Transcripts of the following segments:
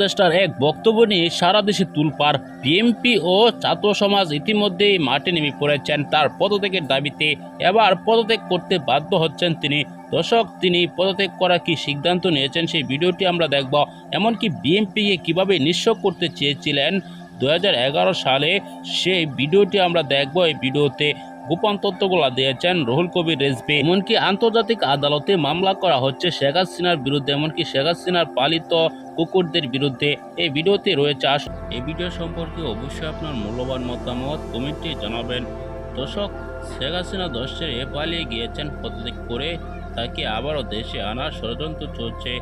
উপদেষ্টার এক বক্তব্য নিয়ে সারা দেশে তুলপার বিএনপি ও ছাত্র সমাজ ইতিমধ্যেই মাঠে নেমে পড়েছেন। তার পদত্যাগের দাবিতে এবার পদত্যাগ করতে বাধ্য হচ্ছেন তিনি। দর্শক, তিনি পদত্যাগ করা কি সিদ্ধান্ত নিয়েছেন সেই ভিডিওটি আমরা দেখব। এমনকি বিএনপিকে কীভাবে নিঃস্ব করতে চেয়েছিলেন দু হাজার এগারো সালে, সেই ভিডিওটি আমরা দেখব এই ভিডিওতে। গোপন তথ্যগুলো দিয়েছেন রুহুল কবির রেজবি এমনকি আন্তর্জাতিক আদালতে মামলা করা হচ্ছে শেখ হাসিনার বিরুদ্ধে। এমনকি শেখ হাসিনার পালিত কুকুরদের বিরুদ্ধে এই ভিডিওতে রয়েছে আস এই ভিডিও সম্পর্কে অবশ্যই আপনার মূল্যবান মতামত কমেন্টে জানাবেন। দর্শক, শেখ হাসিনা দশ ছেড়ে পালিয়ে গিয়েছেন পদত্যাগ করে তাকে আবারও দেশে আনার ষড়যন্ত্র চলছে।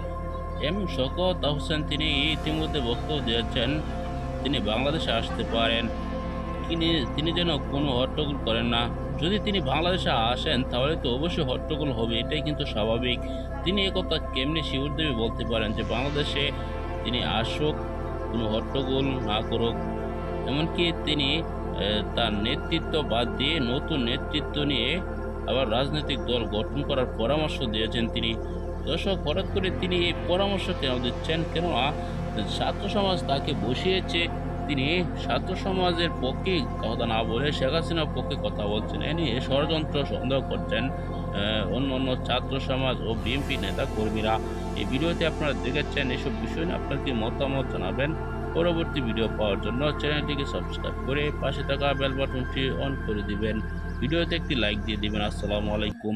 এম শকত হোসেন তিনি ইতিমধ্যে বক্তব্য দিয়েছেন, তিনি বাংলাদেশে আসতে পারেন। তিনি তিনি যেন কোনো হট্টগোল করেন না। যদি তিনি বাংলাদেশে আসেন, তাহলে তো অবশ্যই হট্টগোল হবে, এটাই কিন্তু স্বাভাবিক। তিনি একথা কেমনি শিউর দেবে বলতে পারেন যে, বাংলাদেশে তিনি আসুক, কোনো হট্টগোল না করুক। এমনকি তিনি তার নেতৃত্ব বাদ দিয়ে নতুন নেতৃত্ব নিয়ে আবার রাজনৈতিক দল গঠন করার পরামর্শ দিয়েছেন তিনি। দর্শক, হঠাৎ করে তিনি এই পরামর্শ কেন দিচ্ছেন? কেননা, ছাত্র সমাজ তাকে বসিয়েছে তিনি ছাত্র সমাজের পক্ষে কথা না বলে শেখ হাসিনার পক্ষে কথা বলছেন। এ নিয়ে ষড়যন্ত্র সন্দেহ করছেন অন্য অন্য ছাত্র সমাজ ও বিএনপি নেতা কর্মীরা। এই ভিডিওতে আপনারা দেখেছেন এসব বিষয় নিয়ে আপনার কি মতামত জানাবেন? পরবর্তী ভিডিও পাওয়ার জন্য চ্যানেলটিকে সাবস্ক্রাইব করে পাশে থাকা বেল বাটনটি অন করে দিবেন। ভিডিওতে একটি লাইক দিয়ে দিবেন। আসসালামু আলাইকুম।